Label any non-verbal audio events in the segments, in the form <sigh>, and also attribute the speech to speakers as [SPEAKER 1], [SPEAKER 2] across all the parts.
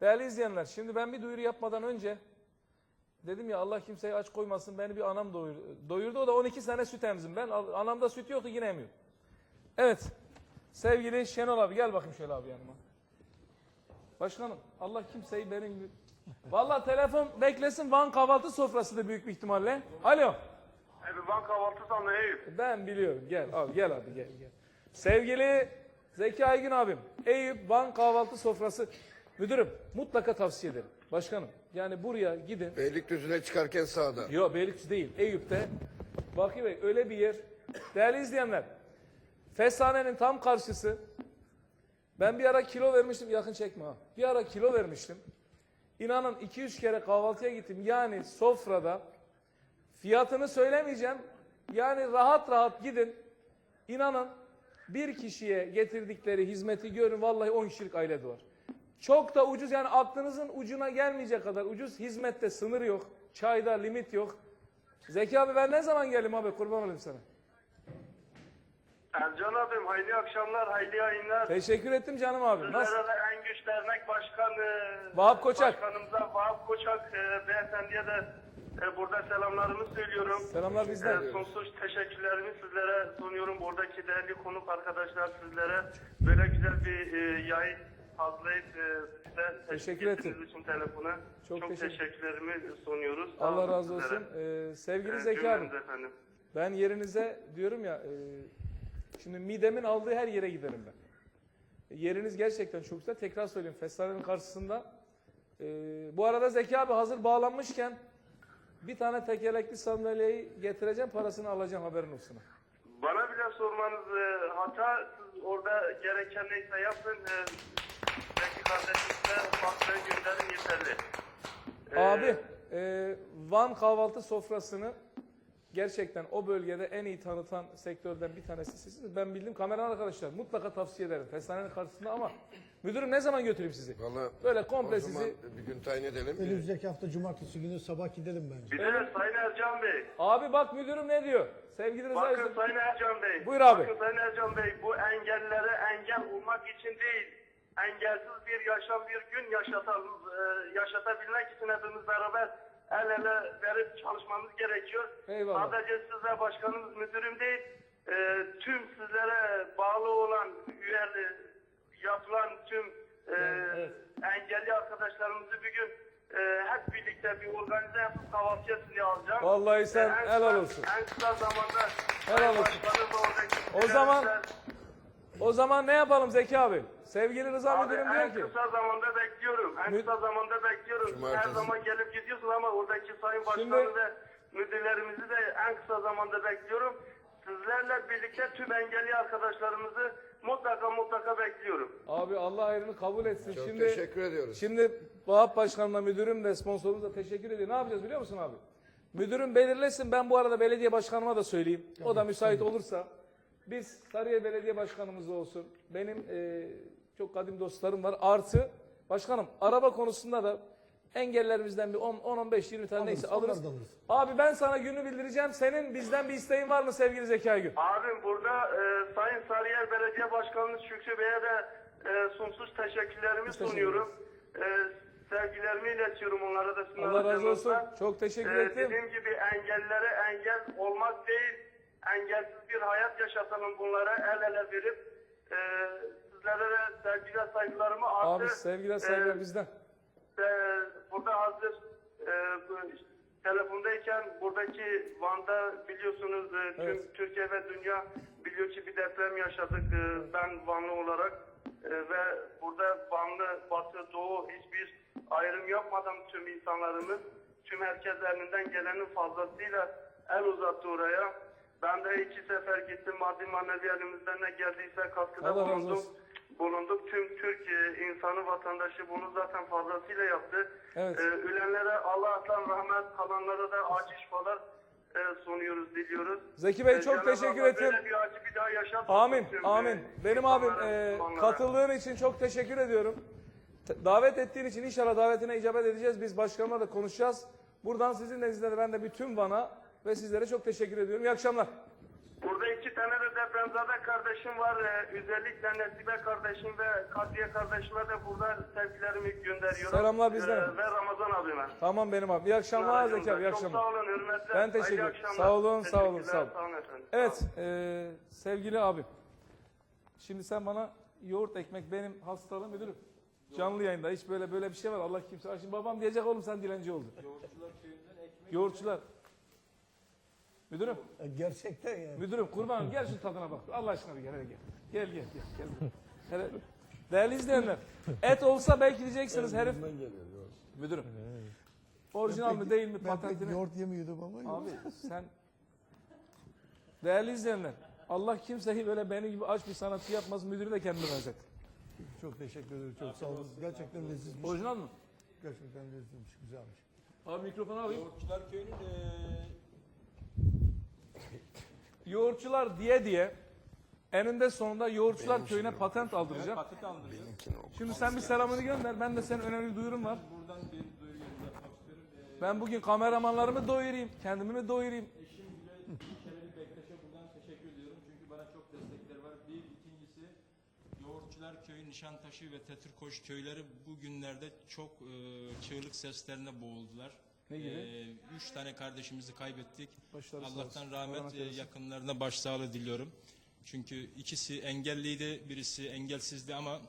[SPEAKER 1] Değerli izleyenler, şimdi ben bir duyuru yapmadan önce dedim ya Allah kimseyi aç koymasın. Beni bir anam doyur, doyurdu. O da 12 sene süt emzim. Ben anamda süt yoktu yine emiyorum. Evet. Sevgili Şenol abi gel bakayım şöyle abi yanıma. Başkanım Allah kimseyi benim. Vallahi telefon beklesin Van kahvaltı sofrası da büyük bir ihtimalle. Alo.
[SPEAKER 2] Abi ben kahvaltı sandım Eyüp.
[SPEAKER 1] Ben biliyorum. Gel abi gel abi gel gel. Sevgili Zeki Aygün abim. Eyüp Van kahvaltı sofrası. Müdürüm mutlaka tavsiye ederim. Başkanım yani buraya gidin.
[SPEAKER 3] Beylikdüzü'ne çıkarken sağda.
[SPEAKER 1] Yok Beylikdüzü değil. Eyüp'te. Baki Bey öyle bir yer. Değerli izleyenler. Feshanenin tam karşısı. Ben bir ara kilo vermiştim. Yakın çekme ha. Bir ara kilo vermiştim. İnanın 2-3 kere kahvaltıya gittim. Yani sofrada fiyatını söylemeyeceğim. Yani rahat rahat gidin. İnanın bir kişiye getirdikleri hizmeti görün. Vallahi 10 kişilik aile var. Çok da ucuz yani aklınızın ucuna gelmeyecek kadar ucuz. Hizmette sınır yok. Çayda limit yok. Zeki abi ben ne zaman geleyim abi kurban olayım sana.
[SPEAKER 2] Ercan abim hayırlı akşamlar, hayırlı yayınlar.
[SPEAKER 1] Teşekkür ettim canım abi. Nasıl?
[SPEAKER 2] Sizlere de en güç dernek başkanı
[SPEAKER 1] Vahap Koçak.
[SPEAKER 2] Başkanımıza Vahap Koçak e, beyefendiye de e, burada selamlarımı söylüyorum.
[SPEAKER 1] Selamlar bizden.
[SPEAKER 2] E, sonsuz teşekkürlerimi sizlere sunuyorum. Buradaki değerli konuk arkadaşlar sizlere böyle güzel bir e, yayın hazırlayıp e, size
[SPEAKER 1] Teşekkür
[SPEAKER 2] ettiğiniz için telefona
[SPEAKER 1] Çok
[SPEAKER 2] çok,
[SPEAKER 1] teşekkür-
[SPEAKER 2] teşekkürlerimi sunuyoruz. Sağ
[SPEAKER 1] Allah razı olsun. Ee, sevgili
[SPEAKER 2] E,
[SPEAKER 1] Zeki
[SPEAKER 2] efendim.
[SPEAKER 1] Ben yerinize diyorum ya e, şimdi midemin aldığı her yere giderim ben. Yeriniz gerçekten çok güzel. Tekrar söyleyeyim Feshanenin karşısında. E, bu arada Zeki abi hazır bağlanmışken bir tane tekerlekli sandalyeyi getireceğim parasını alacağım haberin olsun.
[SPEAKER 2] Bana bile sormanız e, hata. Siz orada gereken neyse yapın. E, belki kardeşinize faturayı gönderin yeterli. E,
[SPEAKER 1] Abi e, Van kahvaltı sofrasını gerçekten o bölgede en iyi tanıtan sektörden bir tanesi sizsiniz. Ben bildim kameraman arkadaşlar mutlaka tavsiye ederim. Feshanenin karşısında ama müdürüm ne zaman götüreyim sizi?
[SPEAKER 3] Valla
[SPEAKER 1] Böyle komple
[SPEAKER 3] o zaman
[SPEAKER 1] sizi
[SPEAKER 3] bir gün tayin edelim.
[SPEAKER 4] Önümüzdeki hafta cumartesi günü sabah gidelim bence.
[SPEAKER 2] Bir de Sayın Ercan Bey.
[SPEAKER 1] Abi bak müdürüm ne diyor? Sevgili Rıza
[SPEAKER 2] Bakın Sayın Ercan Bey.
[SPEAKER 1] Buyur abi.
[SPEAKER 2] Bakın Sayın Ercan Bey bu engellere engel olmak için değil. Engelsiz bir yaşam bir gün yaşatalım, e, yaşatabilmek için hepimiz beraber el ele verip çalışmamız gerekiyor.
[SPEAKER 1] Eyvallah.
[SPEAKER 2] Sadece size başkanımız müdürüm değil, e, tüm sizlere bağlı olan üyeli yapılan tüm e,
[SPEAKER 1] evet.
[SPEAKER 2] engelli arkadaşlarımızı bir gün e, hep birlikte bir organize yapıp kahvaltıya sizi alacağım.
[SPEAKER 1] Vallahi sen
[SPEAKER 2] E, en
[SPEAKER 1] helal
[SPEAKER 2] kısa-
[SPEAKER 1] olsun.
[SPEAKER 2] En kısa zamanda
[SPEAKER 1] Helal olsun. O zaman- O zaman ne yapalım Zeki abi? Sevgili Rıza
[SPEAKER 2] Abi
[SPEAKER 1] müdürüm
[SPEAKER 2] en
[SPEAKER 1] diyor ki.
[SPEAKER 2] kısa zamanda bekliyorum. En
[SPEAKER 1] Mü-
[SPEAKER 2] kısa zamanda bekliyorum. Her
[SPEAKER 3] Cumartesi.
[SPEAKER 2] zaman gelip gidiyorsun ama oradaki sayın başkanı
[SPEAKER 1] Şimdi-
[SPEAKER 2] ve müdürlerimizi de en kısa zamanda bekliyorum. Sizlerle birlikte tüm engelli arkadaşlarımızı mutlaka mutlaka bekliyorum.
[SPEAKER 1] Abi Allah hayrını kabul etsin.
[SPEAKER 3] Çok
[SPEAKER 1] şimdi
[SPEAKER 3] teşekkür ediyoruz.
[SPEAKER 1] Şimdi Vahap Başkan'la müdürüm de sponsorumuz da teşekkür ediyor. Ne yapacağız biliyor musun abi? Müdürüm belirlesin. Ben bu arada belediye başkanıma da söyleyeyim. O da müsait olursa. Biz Sarıyer Belediye Başkanımız olsun. Benim e, çok kadim dostlarım var. Artı başkanım araba konusunda da engellerimizden bir 10-15-20 tane neyse alırız.
[SPEAKER 4] alırız.
[SPEAKER 1] Abi ben sana günü bildireceğim. Senin bizden bir isteğin var mı sevgili Zeki Aygün?
[SPEAKER 2] Abim burada e, Sayın Sarıyer Belediye Başkanımız Şükrü Bey'e de e, sonsuz teşekkürlerimi
[SPEAKER 1] teşekkür
[SPEAKER 2] sunuyorum. E, sevgilerimi iletiyorum onlara da.
[SPEAKER 1] Allah razı olsun. Çok teşekkür
[SPEAKER 2] Ee,
[SPEAKER 1] ettim.
[SPEAKER 2] Dediğim gibi engellere engel olmak değil, engelsiz bir hayat yaşatalım bunlara el ele verip e, sizlere de sevgi ve saygılarımı
[SPEAKER 1] Abi
[SPEAKER 2] artı
[SPEAKER 1] sevgiler saygılar
[SPEAKER 2] e,
[SPEAKER 1] bizden.
[SPEAKER 2] e, burada hazır e, telefondayken buradaki Van'da biliyorsunuz e, tüm
[SPEAKER 1] Evet.
[SPEAKER 2] Türkiye ve dünya biliyor ki bir deprem yaşadık e, ben Vanlı olarak E, ve burada Vanlı, Batı, Doğu hiçbir ayrım yapmadan tüm insanlarımız tüm herkes elinden gelenin fazlasıyla el uzattı oraya. Ben de iki sefer gittim maddi manevi elimizden ne geldiyse katkıda
[SPEAKER 1] Allah razı olsun.
[SPEAKER 2] bulunduk. Tüm Türk e, insanı, vatandaşı bunu zaten fazlasıyla yaptı.
[SPEAKER 1] Evet.
[SPEAKER 2] E, ölenlere Allah'tan rahmet, kalanlara da acı şifalar e, sunuyoruz, diliyoruz.
[SPEAKER 1] Zeki Bey,
[SPEAKER 2] E,
[SPEAKER 1] çok teşekkür.
[SPEAKER 2] Böyle bir acı bir daha yaşatmasın.
[SPEAKER 1] Amin, amin. Benim abim e, katıldığın için çok teşekkür ediyorum. Davet ettiğin için inşallah davetine icabet edeceğiz. Biz başkanımla da konuşacağız. Buradan sizin nezdinizde ben de bütün Van'a ve sizlere çok teşekkür ediyorum. İyi akşamlar.
[SPEAKER 2] Burada iki tane de depremzade kardeşim var. Ee, özellikle Nesibe kardeşim ve Kadriye kardeşime de burada sevgilerimi gönderiyorum.
[SPEAKER 1] Selamlar bizden.
[SPEAKER 2] Ee, ve Ramazan abime.
[SPEAKER 1] Tamam benim abi. İyi akşamlar Zeki abi. iyi
[SPEAKER 2] Çok
[SPEAKER 1] akşamlar.
[SPEAKER 2] sağ olun, hürmetler.
[SPEAKER 1] Ben teşekkür ederim.
[SPEAKER 2] akşamlar.
[SPEAKER 1] Sağ olun, sağ olun, sağ olun.
[SPEAKER 2] Sağ olun efendim.
[SPEAKER 1] Evet e, sevgili abim. Şimdi sen bana yoğurt ekmek benim hastalığım müdürüm. Canlı yayında hiç böyle böyle bir şey var. Allah kimse. Şimdi babam diyecek oğlum sen dilenci oldun. Yoğurtçular köyünden ekmek. Yoğurtçular. Müdürüm.
[SPEAKER 4] E, Gerçekten yani.
[SPEAKER 1] Müdürüm kurbanım gel şu tadına bak. Allah aşkına bir gel hele gel. Gel gel gel. gel. Hele. Değerli izleyenler. Et olsa belki diyeceksiniz herif. Müdürüm. Orijinal mi değil mi
[SPEAKER 4] Ben pek
[SPEAKER 1] patentini?
[SPEAKER 4] yoğurt yemiyordum ama.
[SPEAKER 1] Abi sen değerli izleyenler Allah kimseyi böyle benim gibi aç bir sanatçı yapmaz müdürü de kendine benzet.
[SPEAKER 4] Çok teşekkür ederim. Çok sağ olun. Gerçekten lezzetmiş.
[SPEAKER 1] Orijinal mı?
[SPEAKER 4] Gerçekten lezzetmiş. Güzelmiş.
[SPEAKER 1] Abi mikrofonu alayım.
[SPEAKER 5] Yoğurtçular Köyü'nün eee
[SPEAKER 1] Yoğurtçular diye diye eninde sonunda Yoğurtçular Köyü'ne patent aldıracağım.
[SPEAKER 5] paket aldırıyor.
[SPEAKER 1] Şimdi sen bir selamını gönder. Ben de senin önemli bir duyurum var.
[SPEAKER 5] Buradan bir duyuru yapmak istiyorum. Eee
[SPEAKER 1] Ben bugün kameramanlarımı doyurayım. Kendimi mi doyurayım?
[SPEAKER 5] eşim bile Çelebi Bektaş'a buradan teşekkür ediyorum. Çünkü bana çok destekler var. Bir, ikincisi Yoğurtçular Köyü, Nişantaşı ve Tetürkoş köyleri bu günlerde çok eee çığlık seslerine boğuldular.
[SPEAKER 1] Ne gibi?
[SPEAKER 5] Eee, üç tane kardeşimizi kaybettik.
[SPEAKER 1] Başları
[SPEAKER 5] Allah'tan rahmet
[SPEAKER 1] eylesin.
[SPEAKER 5] yakınlarına başsağlığı diliyorum. Çünkü ikisi engelliydi, birisi engelsizdi ama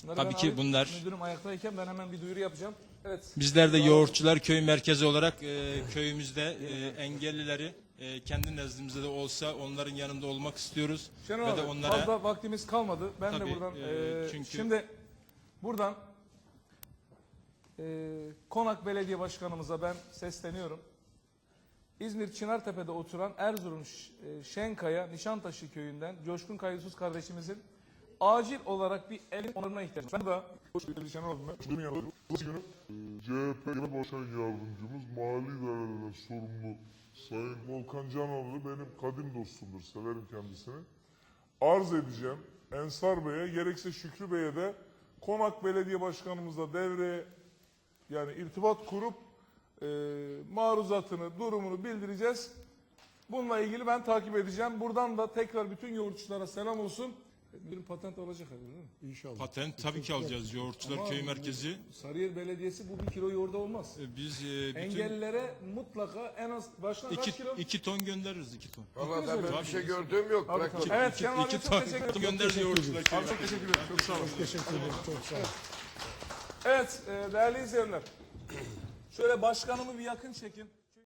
[SPEAKER 1] Şunları
[SPEAKER 5] Tabii ki bunlar-
[SPEAKER 1] Müdürüm ayaktayken ben hemen bir duyuru yapacağım. Evet.
[SPEAKER 5] Bizler de Yoğurtçular Köy merkezi olarak e, köyümüzde e, engellileri e, kendi nezdimizde de olsa onların yanında olmak istiyoruz.
[SPEAKER 1] Şenol
[SPEAKER 5] ve
[SPEAKER 1] abi
[SPEAKER 5] de onlara
[SPEAKER 1] fazla vaktimiz kalmadı. Ben de
[SPEAKER 5] Tabii,
[SPEAKER 1] buradan
[SPEAKER 5] e,
[SPEAKER 1] e,
[SPEAKER 5] çünkü-
[SPEAKER 1] şimdi buradan e, Konak Belediye Başkanımıza ben sesleniyorum. İzmir Çınartepe'de oturan Erzurum e, Şenkaya Nişantaşı köyünden Coşkun Kayısuz kardeşimizin acil olarak bir elin onarına ihtiyacı var. Ben
[SPEAKER 6] Burası günü e, CHP Genel Başkan Yardımcımız Mali İdarelerden sorumlu Sayın Volkan Canoğlu benim kadim dostumdur. Severim kendisini. Arz edeceğim. Ensar Bey'e gerekse Şükrü Bey'e de Konak Belediye Başkanımızla devreye yani irtibat kurup e, maruzatını, durumunu bildireceğiz. Bununla ilgili ben takip edeceğim. Buradan da tekrar bütün yoğurtçulara selam olsun. Bir patent alacak herhalde değil mi?
[SPEAKER 4] İnşallah.
[SPEAKER 5] patent tabii ki alacağız Yoğurtçular
[SPEAKER 1] Ama
[SPEAKER 5] Köy merkezi.
[SPEAKER 1] Sarıyer Belediyesi bu bir kilo yoğurda olmaz.
[SPEAKER 5] E, Biz e, bütün
[SPEAKER 1] Engellilere mutlaka en az başına kaç
[SPEAKER 5] iki,
[SPEAKER 1] kilo?
[SPEAKER 5] iki ton göndeririz iki ton.
[SPEAKER 3] Valla ben böyle bir şey gördüğüm yok.
[SPEAKER 1] Abi,
[SPEAKER 3] Bırak
[SPEAKER 1] tabii. Evet Kenan abi
[SPEAKER 5] iki
[SPEAKER 1] çok
[SPEAKER 5] ton,
[SPEAKER 1] teşekkür ederim.
[SPEAKER 5] göndeririz Yoğurtçular
[SPEAKER 1] Abi çok teşekkür ederim. Çok sağ olun.
[SPEAKER 4] Teşekkür ederim. Çok sağ olun.
[SPEAKER 1] Evet e, değerli izleyenler. <clears throat> Şöyle başkanımı bir yakın çekin.